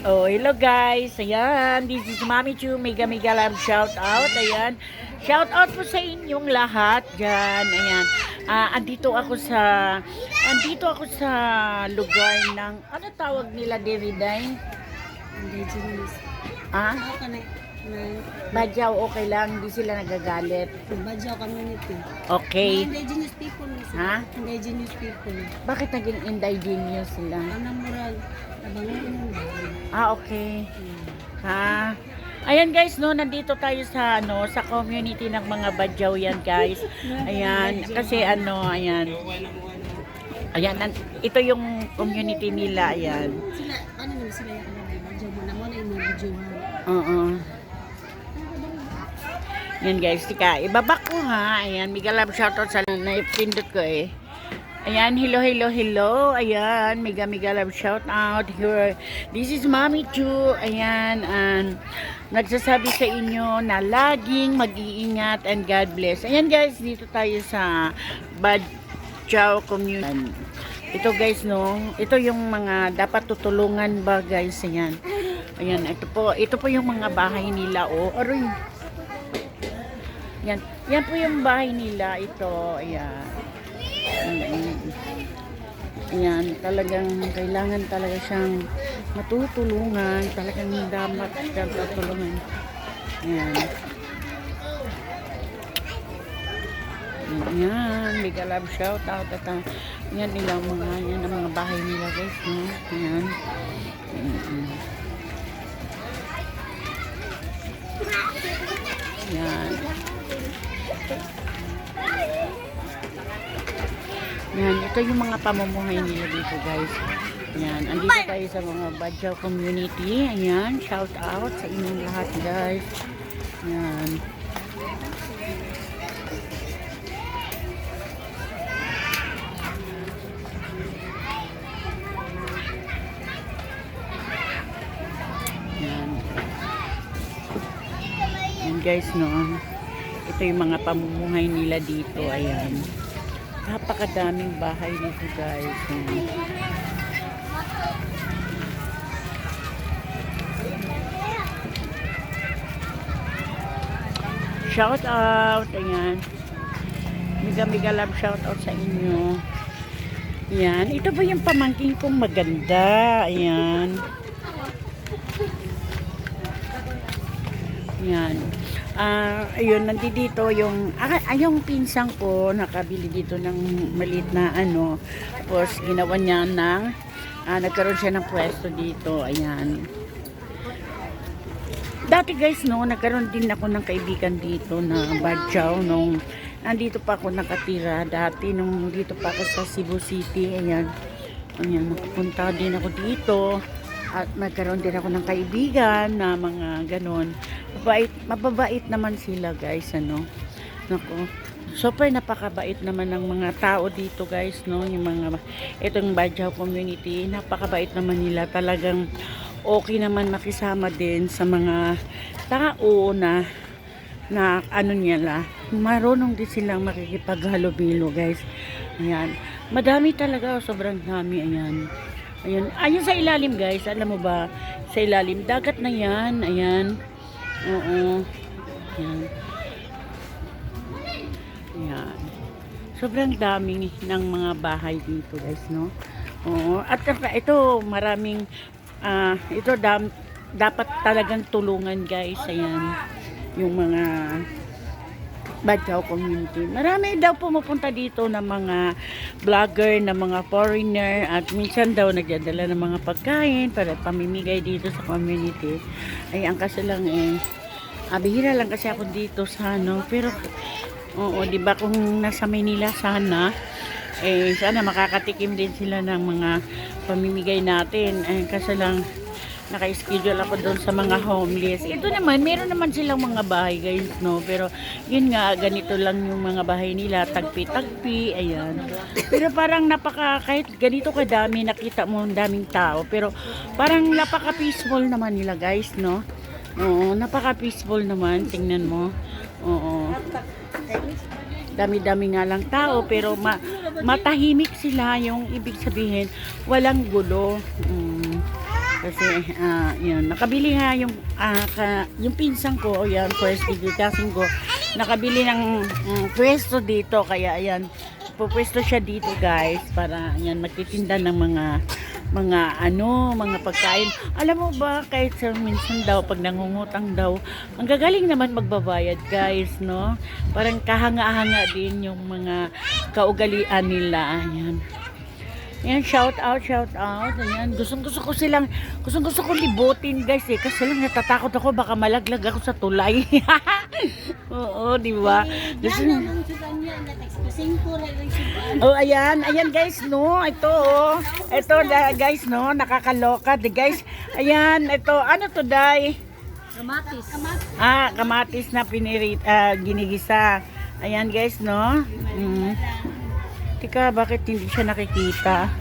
Hello, hello guys. Ayan, this is Mami Chu. Mega mega love shout out. Ayan. Shout out po sa inyong lahat dyan. Ayan. Ah, andito ako sa andito ako sa lugar ng ano tawag nila Diriday? Indigenous. Ah, Badyaw okay lang, hindi sila nagagalit. Badyaw community. Okay. Indigenous people. Ha? Indigenous people. Bakit naging indigenous sila? Anong moral? Nabangon mo. Ah, okay. Ha? Ayan guys, no, nandito tayo sa ano, sa community ng mga Badyaw yan, guys. Ayan, kasi ano, ayan. Ayan, nan- ito yung community nila, ayan. Sila, ano naman sila yung ano, Badyaw mo na mo na yung mga videohan. Oo. Yan guys, tika, ibaba ko ha. Ayan, mega love shoutout sa naipindot ko eh. Ayan, hello, hello, hello. Ayan, mega, mega love shout out here. This is Mommy Chu. Ayan, and nagsasabi sa inyo na laging mag-iingat and God bless. Ayan guys, dito tayo sa Badjaw Community. Ito guys, no, ito yung mga dapat tutulungan ba guys, ayan. Ayan, ito po, ito po yung mga bahay nila, oh. Aroy. Yan, yan po yung bahay nila, ito, ayan. Mm, Ayan, talagang kailangan talaga siyang matutulungan, talagang dapat siyang tutulungan. Ayan. Ayan, mega love shout out at ah, yan ilang mga yan ang mga bahay nila guys, no? Ayan. Mm-mm. Yan. Yan, ito yung mga pamumuhay nila dito guys. Yan, andito tayo sa mga Badjaw community. Ayan, shout out sa inyong lahat guys. Yan. Yan. Yan guys, no. Ito yung mga pamumuhay nila dito. Ayan. Napakadaming bahay dito guys. Ayan. Shout out. Ayan. Mega love shout out sa inyo. Ayan. Ito ba yung pamangking kong maganda? Ayan. Yan. Ah, ayun, nandito yung, ah, ah, yung pinsang ko, nakabili dito ng maliit na ano. Tapos, ginawa niya ng, ah, nagkaroon siya ng pwesto dito. Ayan. Dati guys, no, nagkaroon din ako ng kaibigan dito na Badjaw nung nandito pa ako nakatira. Dati nung dito pa ako sa Cebu City. Ayan. Ayan, nakapunta din ako dito. At nagkaroon din ako ng kaibigan na mga ganon. Mabait, mababait naman sila guys, ano. Nako. Super napakabait naman ng mga tao dito guys, no. Yung mga, itong Badjaw community, napakabait naman nila. Talagang okay naman makisama din sa mga tao na na ano nila, marunong din silang makikipaghalubilo guys. Ayan. Madami talaga, sobrang dami. Ayan. Ayan. Ayun sa ilalim guys, alam mo ba, sa ilalim, dagat na yan. Ayan. Oo. Ayan. Ayan. Sobrang dami ng mga bahay dito guys, no? Oo. At ito, maraming, ah, ito dam, dapat talagang tulungan guys. Ayan. Yung mga Badjaw community. Marami daw pumupunta dito ng mga vlogger, ng mga foreigner at minsan daw nagdadala ng mga pagkain para pamimigay dito sa community. Ay, ang kasi lang eh, ah, bihira lang kasi ako dito sa ano, pero oo, di ba kung nasa Manila sana, eh, sana makakatikim din sila ng mga pamimigay natin. Eh, kasi lang, naka-schedule ako doon sa mga homeless. Ito naman, meron naman silang mga bahay guys, no? Pero, yun nga, ganito lang yung mga bahay nila, tagpi-tagpi, ayan. Pero parang napaka, kahit ganito kadami, nakita mo ang daming tao. Pero, parang napaka-peaceful naman nila guys, no? Oo, napaka-peaceful naman, tingnan mo. Oo. Dami-dami nga lang tao, pero ma matahimik sila, yung ibig sabihin, walang gulo. Mm. Kasi, ah, yun, nakabili nga yung, ah, ka, yung pinsan ko, yan, first degree cousin ko, nakabili ng mm, pwesto dito, kaya ayan, pupwesto siya dito guys, para yan, magtitinda ng mga, mga ano, mga pagkain. Alam mo ba, kahit sa minsan daw, pag nangungutang daw, ang gagaling naman magbabayad guys, no? Parang kahanga-hanga din yung mga kaugalian nila, ayan. Ayan, shout out, shout out. Ayan, gustong gusto ko silang, gustong gusto ko libutin guys eh. Kasi lang natatakot ako, baka malaglag ako sa tulay. Oo, di ba? Gusto, Yan niya oh, ayan, ayan guys, no. Ito, oh. Ito, guys, no. Nakakaloka. The guys, ayan, ito, ano to, day? Kamatis. Ah, kamatis na pinirit, ah, ginigisa. Ayan guys, no? Mm. Tika, bakit hindi siya nakikita?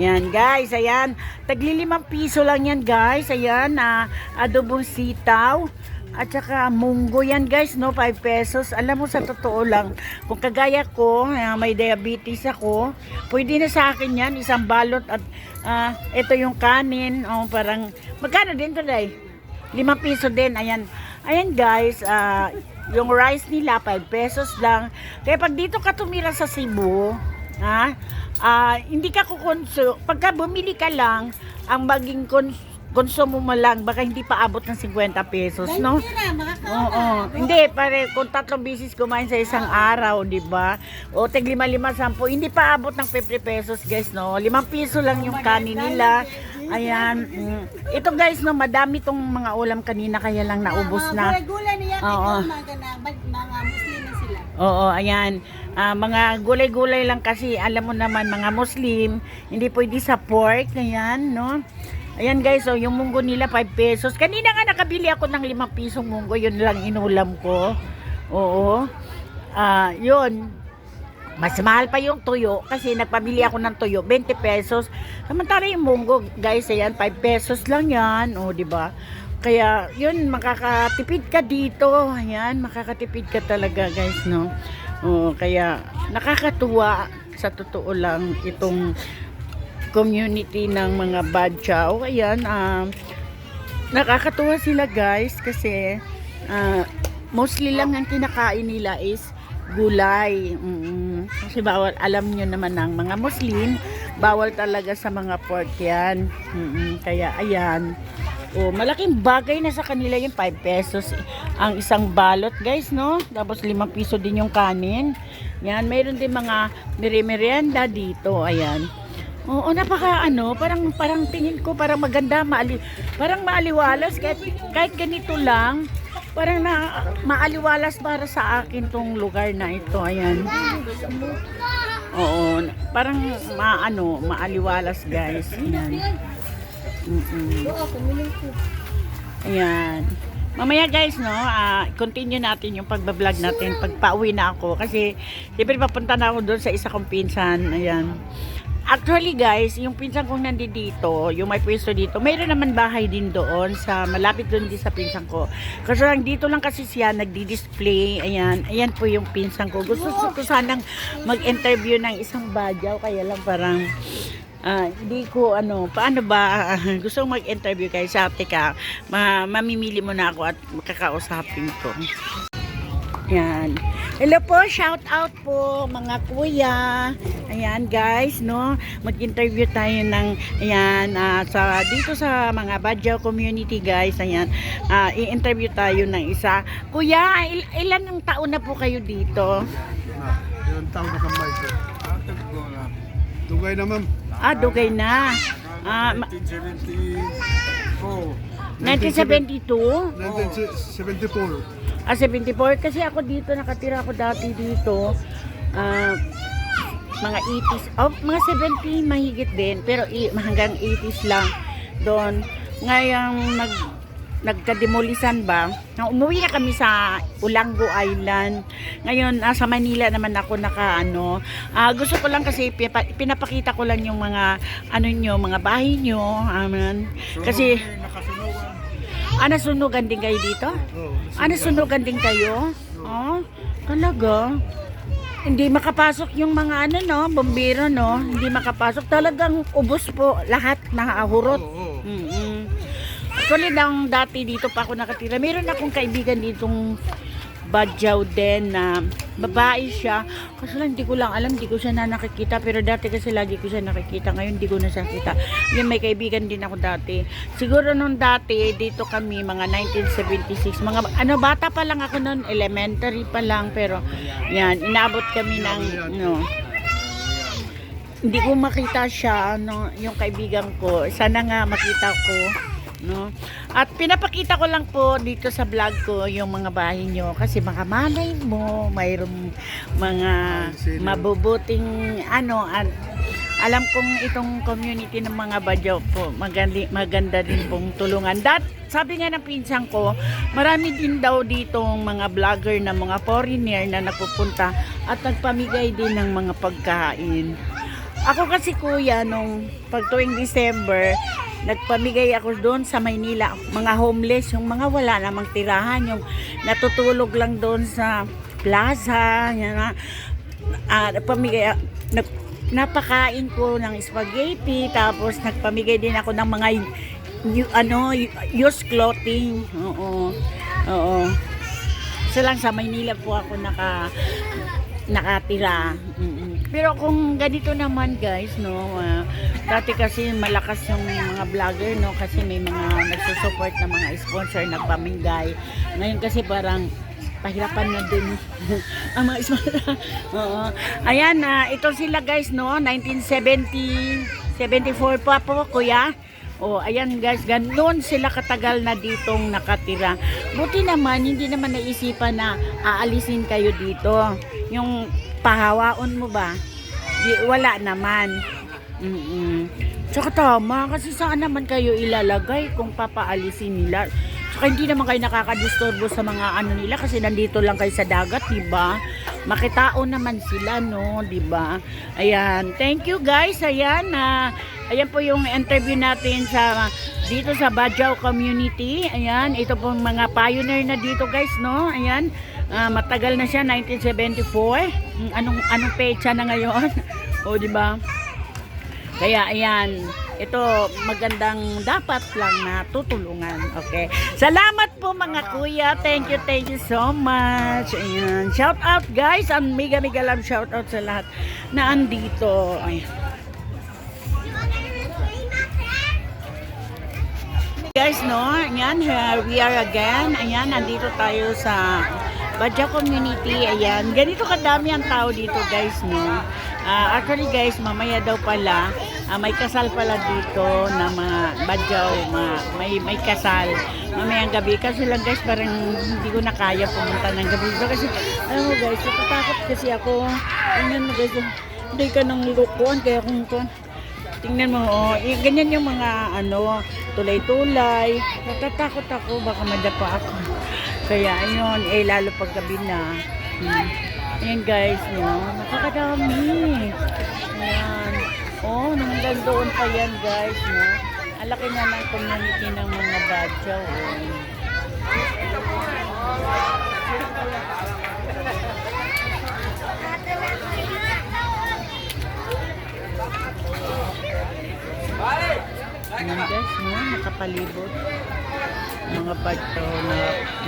Yan guys, ayan. Taglilimang piso lang yan guys. Ayan, na adobong sitaw. At saka munggo yan guys, no? 5 pesos. Alam mo sa totoo lang, kung kagaya ko, ah, may diabetes ako, pwede na sa akin yan, isang balot at ah, ito yung kanin. Oh, parang, magkano din to day? 5 piso din, ayan. Ayan guys, ah, yung rice nila 5 pesos lang. Kaya pag dito ka tumira sa Cebu, ha, ah, hindi ka kukonsu, pagka bumili ka lang, ang maging kons- konsumo mo lang, baka hindi pa abot ng 50 pesos, no? Hindi na, makakaon Oo, hindi, pare, kung tatlong bisis kumain sa isang araw, di ba? O, tig lima lima sampo, hindi pa abot ng 50 pesos, guys, no? Limang piso lang yung kanin nila. Ayan. mm. Ito, guys, no, madami tong mga ulam kanina, kaya lang naubos na. Oo. Oo, ayan. Ah, mga gulay-gulay lang kasi, alam mo naman, mga Muslim, hindi pwede sa pork, ayan, no? Ayan guys, oh, yung munggo nila 5 pesos. Kanina nga nakabili ako ng 5 pisong munggo, yun lang inulam ko. Oo. Ah, yun. Mas mahal pa yung tuyo kasi nagpabili ako ng tuyo, 20 pesos. Samantala yung munggo, guys, ayan, 5 pesos lang yan. O, di ba? Kaya, yun, makakatipid ka dito. Ayan, makakatipid ka talaga, guys, no? O, kaya, nakakatuwa sa totoo lang itong community ng mga badyaw. Ayan, ah, nakakatuwa sila, guys, kasi ah, mostly lang ang kinakain nila is gulay. Mm, kasi bawal, alam nyo naman ng mga Muslim, bawal talaga sa mga pork yan. Mm, kaya ayan. Oh, malaking bagay na sa kanila yung 5 pesos ang isang balot, guys, no? Tapos 5 piso din yung kanin. Yan, mayroon din mga merienda dito, ayan. Oo, napaka ano, parang parang tingin ko parang maganda, maali, parang maaliwalas kahit kahit ganito lang. Parang na maaliwalas para sa akin tong lugar na ito. Ayan. Oo, parang maano, maaliwalas, guys. Ayan. Mm-mm. Ayan. Mamaya guys, no, ah, continue natin yung pagbablog natin pag pauwi na ako. Kasi, siyempre papunta na ako doon sa isa kong pinsan. Ayan. Actually guys, yung pinsan kong nandito, yung may pwesto dito, mayroon naman bahay din doon sa malapit doon din sa pinsan ko. Kasi lang dito lang kasi siya nagdi-display. Ayan, ayan po yung pinsan ko. Gusto ko sanang mag-interview ng isang badyaw kaya lang parang Ah, hindi ko ano, paano ba gusto kong mag-interview kay sa ka, ma mamimili mo na ako at makakausapin ko. Yan. Hello po, shout out po mga kuya. Ayan guys, no. Mag-interview tayo ng ayan ah, sa dito sa mga Badyaw community guys. Ayan. ah, i-interview tayo ng isa. Kuya, il- ilan ang taon na po kayo dito? Na, ilang taon na kamay ko. Dugay na ma'am. Ah, dugay na. Ah, ma- 1974. 1972? 1974. Ah, 74. Kasi ako dito, nakatira ako dati dito. Ah, mga 80s. Oh, mga 70 mahigit din. Pero i- hanggang 80s lang doon. Ngayong nag nagkademolisan ba, na umuwi na kami sa Ulango Island. Ngayon, ah, sa Manila naman ako naka ano. Ah, gusto ko lang kasi pipa- pinapakita ko lang yung mga ano nyo, mga bahay nyo. Amen. Kasi, ah, nasunugan din kayo dito? Oh, Ah, nasunugan din kayo? Oh, talaga? Hindi makapasok yung mga ano no, bombero no, hindi makapasok. Talagang ubos po lahat na ahurot. Oo, oo. Mm-mm. Actually, nang dati dito pa ako nakatira, meron akong kaibigan ditong Badyaw din na babae siya. Kasi lang, hindi ko lang alam, hindi ko siya na nakikita. Pero dati kasi lagi ko siya nakikita. Ngayon, hindi ko na siya kita. Yun, may kaibigan din ako dati. Siguro nung dati, dito kami, mga 1976. Mga, ano, bata pa lang ako noon, elementary pa lang. Pero, yan, inabot kami ng, no, hindi ko makita siya, ano, yung kaibigan ko. Sana nga makita ko, no? At pinapakita ko lang po dito sa vlog ko yung mga bahay nyo kasi baka malay mo, mayroong mga mabubuting ano, at alam kong itong community ng mga badyaw po, maganda, maganda din pong tulungan. Dat, sabi nga ng pinsan ko, marami din daw ditong mga vlogger na mga foreigner na napupunta at nagpamigay din ng mga pagkain. Ako kasi kuya, nung pag tuwing December, nagpamigay ako doon sa Maynila, mga homeless, yung mga wala namang tirahan, yung natutulog lang doon sa plaza, yan na, ah, nagpamigay, nag, napakain ko ng spaghetti, tapos nagpamigay din ako ng mga y- ano, used clothing, oo, oo. Isa lang sa Maynila po ako naka nakatira. Mm-mm. Pero kung ganito naman guys, no, ah, dati kasi malakas yung mga vlogger, no, kasi may mga nagsusupport na mga sponsor, nagpamigay. Ngayon kasi parang pahirapan na din ang mga sponsor. Oo. Ayan, na ito sila guys, no, 1970, 74 pa po, kuya. Oh, ayan guys, ganoon sila katagal na ditong nakatira. Buti naman, hindi naman naisipan na aalisin kayo dito. Yung pahawaon mo ba? Di, wala naman. Mm Tsaka tama, kasi saan naman kayo ilalagay kung papaalisin nila? Tsaka hindi naman kayo nakakadisturbo sa mga ano nila kasi nandito lang kayo sa dagat, di ba? Makitao naman sila, no, di ba? Ayan, thank you guys. Ayan, na ayan po yung interview natin sa dito sa Badjao community. Ayan, ito pong mga pioneer na dito, guys, no? Ayan. ah, matagal na siya, 1974. Mm, Anong anong petsa na ngayon? o, di ba? Kaya ayan, ito magandang dapat lang na tutulungan. Okay. Salamat po mga kuya. Thank you, thank you so much. Ayan. Shout out guys. Ang mega mega love shout out sa lahat na andito. Ayan. Guys, no, ayan, here we are again. Ayan, nandito tayo sa Badja Community. Ayan, ganito kadami ang tao dito, guys, no. Ah, actually, guys, mamaya daw pala, ah, may kasal pala dito na mga Badjaw, mga, may, may kasal. Mamayang gabi. Kasi lang, guys, parang hindi ko na kaya pumunta ng gabi dito. Kasi, alam mo, guys, natatakot kasi ako. Tingnan mo, guys, hindi ka nang lukuan. Kaya kung kung Tingnan mo, oh, eh, ganyan yung mga ano, tulay-tulay. Natatakot ako, baka madapa ako. Kaya ayun, eh lalo pag gabi na. Hmm. Ayan guys, no, nakakadami. Ayan. Oh, hanggang doon pa yan guys, no. Ang laki na ng community ng mga badyaw, oh. Ayan guys, no, nakapalibot. Mga badyaw na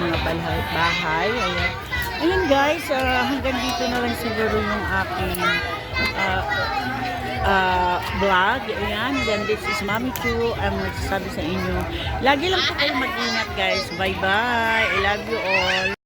mga balhay, bahay. Ayan. Ayan guys, ah, hanggang dito na lang siguro yung aking ah, ah, vlog. Ayan, then this is Mami Chu. I'm nagsasabi sa inyo. Lagi lang po kayo mag-ingat guys. Bye-bye. I love you all.